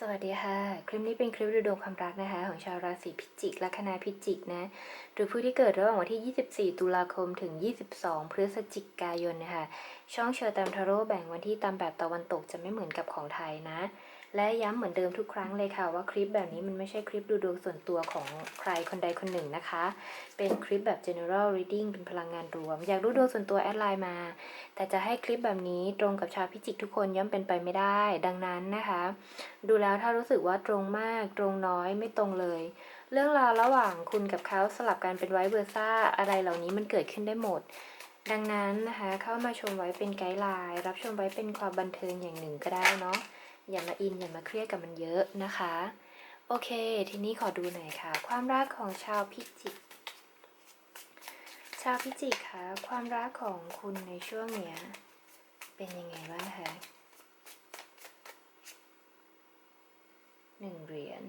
สวัสดีค่ะ คลิปนี้เป็นคลิปดูดวงความรักนะคะ ของชาวราศีพิจิกและคณะพิจิกนะ หรือผู้ที่เกิดระหว่างวันที่ 24 ตุลาคมถึง 22 พฤศจิกายนนะคะ ช่องเชอร์ตามทาโร่แบ่งวันที่ตามแบบตะวันตกจะไม่เหมือนกับของไทยนะ และย้ำเหมือนเดิมทุกครั้งเลยค่ะว่าคลิปแบบนี้มันไม่ใช่คลิปดูดวงส่วนตัวของใครคนใดคนหนึ่งนะคะ เป็นคลิปแบบ general reading เป็นพลังงานรวม อยากดูดวงส่วนตัวแอดไลน์มา แต่จะให้คลิปแบบนี้ตรงกับชาวพิจิกทุกคนย่อมเป็นไปไม่ได้ ดังนั้นนะคะ ดูแล้วถ้ารู้สึกว่าตรงมาก ตรงน้อยไม่ตรงเลย เรื่องราวระหว่างคุณกับเขาสลับกันเป็นไวเวอร์ซ่าอะไรเหล่านี้มันเกิดขึ้นได้หมดดังนั้นนะคะเข้ามาชมไว้เป็นไกด์ไลน์รับชมไว้เป็นความบันเทิงอย่างหนึ่งก็ได้เนาะ อย่ามาอินอย่ามาเครียดกับมันเยอะนะคะ โอเค ทีนี้ขอดูหน่อยค่ะ ความรักของชาวพิจิก ชาวพิจิกคะความรักของคุณในช่วงเนี้ยเป็นยังไงบ้างคะหนึ่งเหรียญ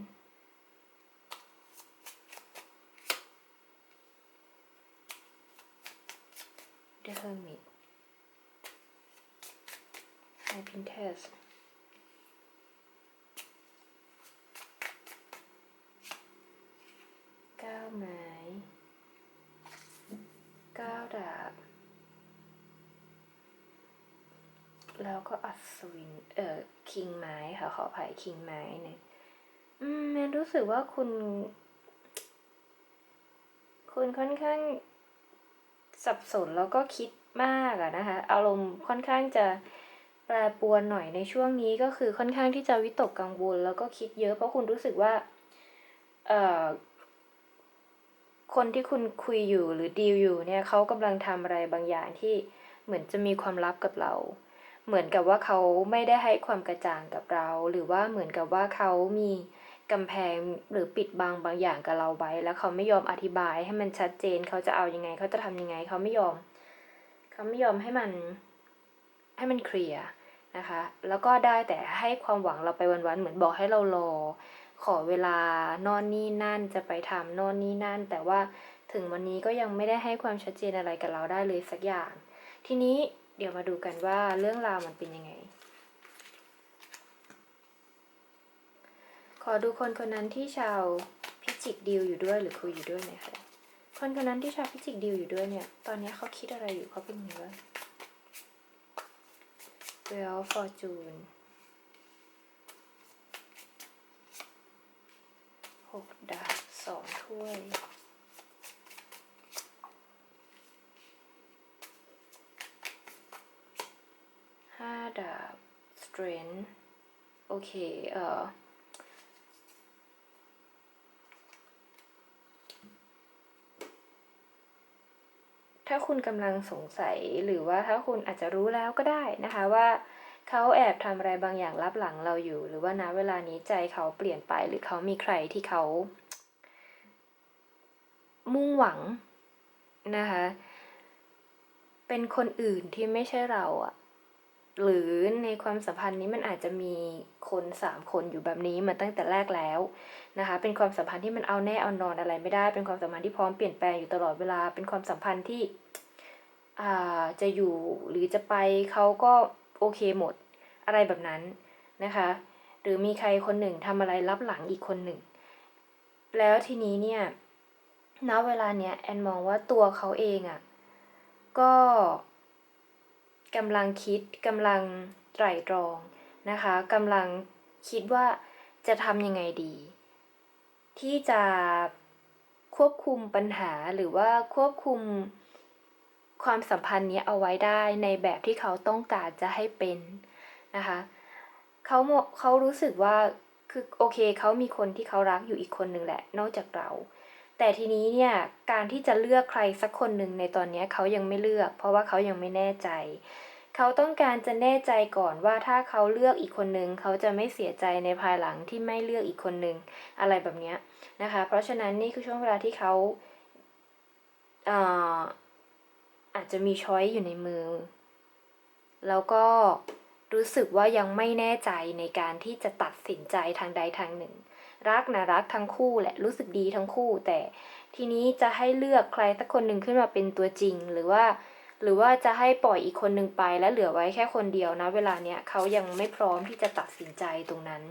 เดอะเฮอร์มิตไฮพินเทสเก้าไม้เก้าดาบ แล้วก็อัศวิน เอ่อ คิงไม้ค่ะขออภัยคิงไม้เนี่ยอืมแมนรู้สึกว่าคุณ คุณค่อนข้างสับสนแล้วก็คิดมากอะนะคะ อารมณ์ค่อนข้างจะแปรปรวนหน่อยในช่วงนี้ก็คือค่อนข้างที่จะวิตกกังวล แล้วก็คิดเยอะเพราะคุณรู้สึกว่า เอ่อ คนที่คุณคุยอยู่หรือดีลอยู่เนี่ยเขากำลังทำอะไรบางอย่างที่เหมือนจะมีความลับกับเรา เหมือนกับว่าเขาไม่ได้ให้ความกระจ่างกับเรา หรือว่าเหมือนกับว่าเขามีกำแพงหรือปิดบังบางอย่างกับเราไว้ แล้วเขาไม่ยอมอธิบายให้มันชัดเจน เขาจะเอายังไง เขาจะทำยังไง เขาไม่ยอม เขาไม่ยอมให้มันให้มันเคลียร์นะคะ แล้วก็ได้แต่ให้ความหวังเราไปวันๆ เหมือนบอกให้เรารอ ขอเวลานอนนี่นั่นจะไปทำนอนนี่นั่น แต่ว่าถึงวันนี้ก็ยังไม่ได้ให้ความชัดเจนอะไรกับเราได้เลยสักอย่าง ทีนี้ เดี๋ยวมาดูกันว่าเรื่องราวมันเป็นยังไง ขอดูคนคนนั้นที่ชาวพิจิกดีลอยู่ด้วยหรือคุยอยู่ด้วยหน่อยค่ะคนคนนั้นที่ชาวพิจิกดีลอยู่ด้วยเนี่ย ตอนนี้เขาคิดอะไรอยู่เขาเป็นยังไงบ้าง Well Fortune หกดาบสองถ้วย ห้าดาบ strength โอเค เอ่อ ถ้าคุณกำลังสงสัยหรือว่าถ้าคุณอาจจะรู้แล้วก็ได้นะคะว่าเขาแอบทำอะไรบางอย่างลับหลังเราอยู่ หรือว่าณเวลานี้ใจเขาเปลี่ยนไปหรือเขามีใครที่เขา มุ่งหวังนะคะ เป็นคนอื่นที่ไม่ใช่เราอะ หรือในความสัมพันธ์นี้มันอาจจะมีคนสามคนอยู่แบบนี้มาตั้งแต่แรกแล้วนะคะ เป็นความสัมพันธ์ที่มันเอาแน่เอานอนอะไรไม่ได้ เป็นความสัมพันธ์ที่พร้อมเปลี่ยนแปลงอยู่ตลอดเวลา เป็นความสัมพันธ์ที่อ่าจะอยู่หรือจะไปเขาก็โอเคหมดอะไรแบบนั้นนะคะ หรือมีใครคนหนึ่งทำอะไรรับหลังอีกคนหนึ่ง แล้วทีนี้เนี่ยณเวลาเนี้ยแอนมองว่าตัวเขาเองอะ่ะก็ กำลังคิดกำลังไตร่ตรองนะคะกำลังคิดว่าจะทำยังไงดี ที่จะควบคุมปัญหาหรือว่าควบคุมความสัมพันธ์นี้เอาไว้ได้ในแบบที่เขาต้องการจะให้เป็นนะคะเขาเขารู้สึกว่าคือโอเคเขามีคนที่เขารักอยู่อีกคนหนึ่งแหละ นอกจากเรา แต่ทีนี้เนี่ยการที่จะเลือกใครสักคนหนึ่งในตอนนี้เขายังไม่เลือก เพราะว่าเขายังไม่แน่ใจ เขาต้องการจะแน่ใจก่อนว่าถ้าเขาเลือกอีกคนหนึ่งเขาจะไม่เสียใจในภายหลังที่ไม่เลือกอีกคนหนึ่งอะไรแบบนี้นะคะ เพราะฉะนั้นนี่คือช่วงเวลาที่เขาเอ่ออาจจะมีช้อยอยู่ในมือ แล้วก็รู้สึกว่ายังไม่แน่ใจในการที่จะตัดสินใจทางใดทางหนึ่ง รักนะรักทั้งคู่แหละรู้สึกดีทั้งคู่ แต่ทีนี้จะให้เลือกใครสักคนหนึ่งขึ้นมาเป็นตัวจริง หรือว่า หรือว่าจะให้ปล่อยอีกคนหนึ่งไปแล้วเหลือไว้แค่คนเดียวนะ เวลาเนี้ยเขายังไม่พร้อมที่จะตัดสินใจตรงนั้น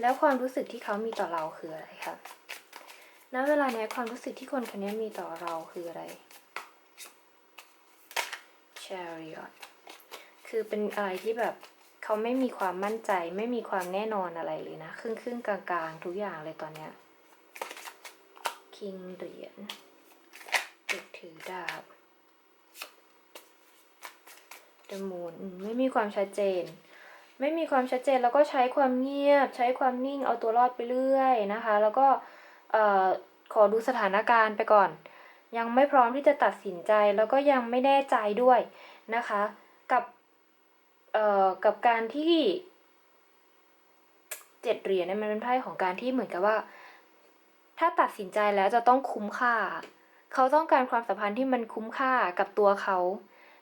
แล้วความรู้สึกที่เขามีต่อเราคืออะไรคะณเวลาเนี้ยความรู้สึกที่คนคนนี้มีต่อเราคืออะไร chariot คือเป็นอะไรที่แบบ เขาไม่มีความมั่นใจ ไม่มีความแน่นอนอะไรเลยนะ ครึ่งครึ่งๆกลางๆ ทุกอย่างเลยตอนเนี้ยคิงเหรียญเด็กถือดาบ The Moon อืมไม่มีความชัดเจน ไม่มีความชัดเจนแล้วก็ใช้ความเงียบ ใช้ความนิ่งเอาตัวรอดไปเรื่อยนะคะ แล้วก็ขอดูสถานการณ์ไปก่อน ยังไม่พร้อมที่จะตัดสินใจแล้วก็ยังไม่แน่ใจด้วยนะคะ กับ อ่อกับการที่เจ็ดเหรียญเนี่ยมันเป็นไพ่ของการที่เหมือนกับว่า ถ้าตัดสินใจแล้วจะต้องคุ้มค่า เขาต้องการความสัมพันธ์ที่มันคุ้มค่ากับตัวเขา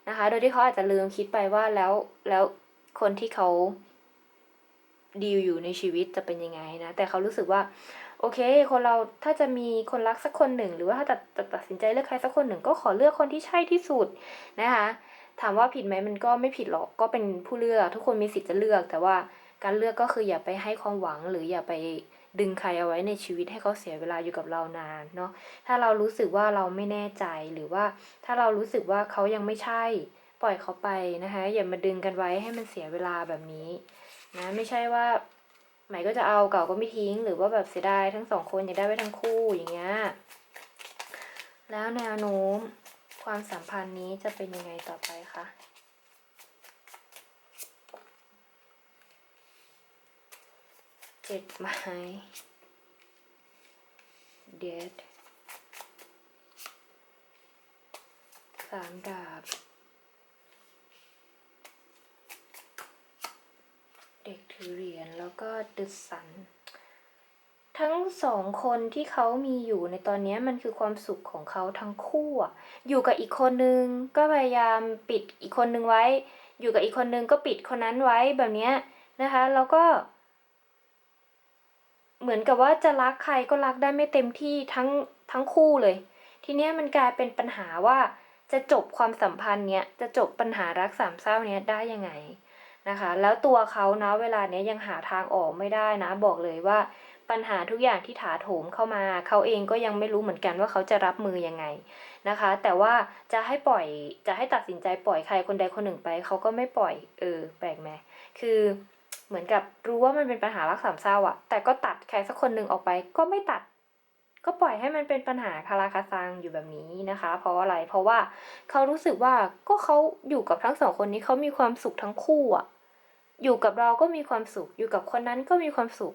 นะคะ โดยที่เขาอาจจะลืมคิดไปว่าแล้วแล้วคนที่เขาดีลอยู่ในชีวิตจะเป็นยังไงนะ แต่เขารู้สึกว่า โอเค คนเราถ้าจะมีคนรักสักคนหนึ่ง หรือว่าถ้าตัดตัดตัดสินใจเลือกใครสักคนหนึ่งก็ขอเลือกคนที่ใช่ที่สุดนะคะ ถามว่าผิดไหมมันก็ไม่ผิดหรอกก็เป็นผู้เลือกทุกคนมีสิทธิ์จะเลือก แต่ว่าการเลือกก็คืออย่าไปให้ความหวังหรืออย่าไปดึงใครเอาไว้ในชีวิตให้เขาเสียเวลาอยู่กับเรานานเนาะถ้าเรารู้สึกว่าเราไม่แน่ใจหรือว่าถ้าเรารู้สึกว่าเขายังไม่ใช่ ปล่อยเขาไปนะคะอย่ามาดึงกันไว้ให้มันเสียเวลาแบบนี้นะไม่ใช่ว่าหม่ก็จะเอาเก่าก็ไม่ทิ้ง หรือว่าแบบเสียดายทั้งสองคนอยากได้ไว้ทั้งคู่อย่างเงี้ยแล้วแนวโน้ม ความสัมพันธ์นี้จะเป็นยังไงต่อไปคะเจ็ดไม้เดดสามดาบ เด็กถือเหรียญแล้วก็ดึสัน ทั้งสองคนที่เขามีอยู่ในตอนนี้มันคือความสุขของเขาทั้งคู่อะอยู่กับอีกคนนึงก็พยายามปิดอีกคนนึงไว้ อยู่กับอีกคนนึงก็ปิดคนนั้นไว้แบบนี้นะคะ แล้วก็ เหมือนกับว่าจะรักใครก็รักได้ไม่เต็มที่ทั้งทั้งคู่เลย ทีเนี้ยมันกลายเป็นปัญหาว่าจะจบความสัมพันธ์เนี้ยจะจบปัญหารักสามเศร้าเนี้ยได้ยังไงนะคะ แล้วตัวเขานะเวลาเนี้ยยังหาทางออกไม่ได้นะ บอกเลยว่า ปัญหาทุกอย่างที่ถาโถมเข้ามา เขาเองก็ยังไม่รู้เหมือนกันว่าเขาจะรับมือยังไงนะคะ แต่ว่าจะให้ปล่อยจะให้ตัดสินใจปล่อยใครคนใดคนหนึ่งไป เขาก็ไม่ปล่อยเออแปลกไหมคือเหมือนกับรู้ว่ามันเป็นปัญหารักสามเศร้าอะแต่ก็ตัดใครสักคนหนึ่งออกไป ก็ไม่ตัด ก็ปล่อยให้มันเป็นปัญหาคาราคาซังอยู่แบบนี้นะคะ เพราะอะไรเพราะว่าเขารู้สึกว่าก็เขาอยู่กับทั้งสองคนนี้เขามีความสุขทั้งคู่อะอยู่กับเราก็มีความสุข อยู่กับคนนั้นก็มีความสุข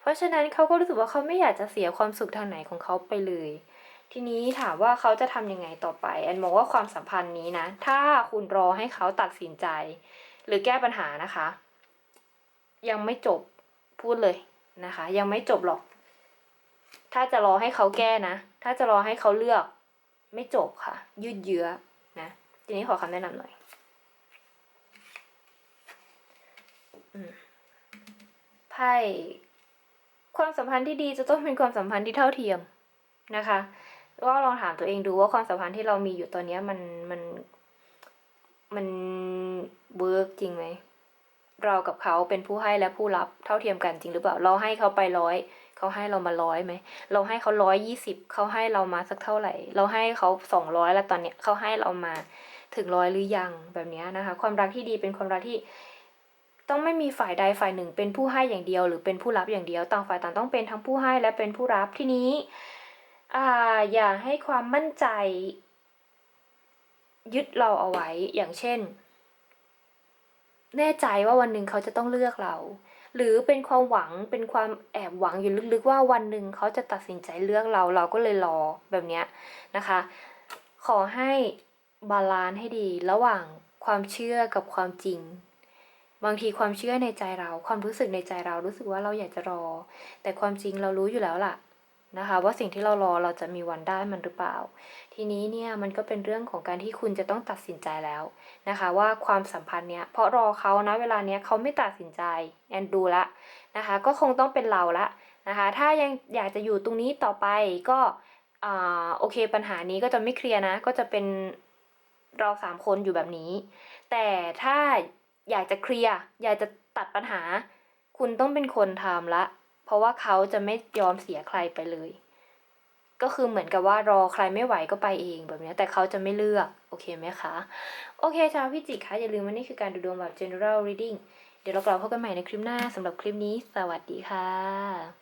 เพราะฉะนั้นเขาก็รู้สึกว่าเขาไม่อยากจะเสียความสุขทางไหนของเขาไปเลย ทีนี้ถามว่าเขาจะทำยังไงต่อไปแอนมองว่าความสัมพันธ์นี้นะ ถ้าคุณรอให้เขาตัดสินใจ หรือแก้ปัญหานะคะ ยังไม่จบพูดเลยนะคะ ยังไม่จบหรอก ถ้าจะรอให้เขาแก้นะ ถ้าจะรอให้เขาเลือก ไม่จบค่ะ ยืดเยื้อนะ ทีนี้ขอคำแนะนำหน่อยไพ่ ความสัมพันธ์ที่ดีจะต้องเป็นความสัมพันธ์ที่เท่าเทียมนะคะก็ลองถามตัวเองดูว่าความสัมพันธ์ที่เรามีอยู่ตอนนี้มันมันมันเวิร์กจริงไหมเรากับเขาเป็นผู้ให้และผู้รับเท่าเทียมกันจริงหรือเปล่า เราให้เขาไปร้อยเขาให้เรามาร้อยไหมเราให้เขาร้อยยี่สิบเขาให้เรามาสักเท่าไหร่ เราให้เขาสองร้อยแล้วตอนเนี้ยเขาให้เรามาถึงร้อยหรือยังแบบนี้นะคะ ความรักที่ดีเป็นความรักที่ ต้องไม่มีฝ่ายใดฝ่ายหนึ่งเป็นผู้ให้อย่างเดียว หรือเป็นผู้รับอย่างเดียวต่างฝ่ายต่างต้องเป็นทั้งผู้ให้และเป็นผู้รับที่นี้อ่าอย่าให้ความมั่นใจ ยึดเราเอาไว้อย่างเช่น แน่ใจว่าวันหนึ่งเขาจะต้องเลือกเรา หรือเป็นความหวังเป็นความแอบหวังอยู่ลึกๆว่าวันหนึ่งเขาจะตัดสินใจเลือกเราเราก็เลยรอแบบเนี้ยนะคะ ขอให้บาลานซ์ให้ดีระหว่างความเชื่อกับความจริง บางทีความเชื่อในใจเรา ความรู้สึกในใจเรารู้สึกว่าเราอยากจะรอ แต่ความจริงเรารู้อยู่แล้วล่ะนะคะ ว่าสิ่งที่เรารอเราจะมีวันได้มันหรือเปล่า ทีนี้เนี่ยมันก็เป็นเรื่องของการที่คุณจะต้องตัดสินใจแล้วนะคะ ว่าความสัมพันธ์เนี้ยเพราะรอเขานะเวลาเนี้ยเขาไม่ตัดสินใจแอนดูละนะคะ ก็คงต้องเป็นเราละนะคะ ถ้ายังอยากจะอยู่ตรงนี้ต่อไปก็อ่าโอเคปัญหานี้ก็จะไม่เคลียร์นะ ก็จะเป็นเราสามคนอยู่แบบนี้ แต่ถ้า อยากจะเคลียร์อยากจะตัดปัญหา คุณต้องเป็นคนทำละ เพราะว่าเขาจะไม่ยอมเสียใครไปเลย ก็คือเหมือนกับว่ารอใครไม่ไหวก็ไปเองแบบนี้แต่เขาจะไม่เลือก โอเคไหมคะ โอเคชาวพิจิกคะอย่าลืมว่านี่คือการดูดวงแบบ general reading เดี๋ยวเรากลับพบกันใหม่ในคลิปหน้าสำหรับคลิปนี้ สวัสดีค่ะ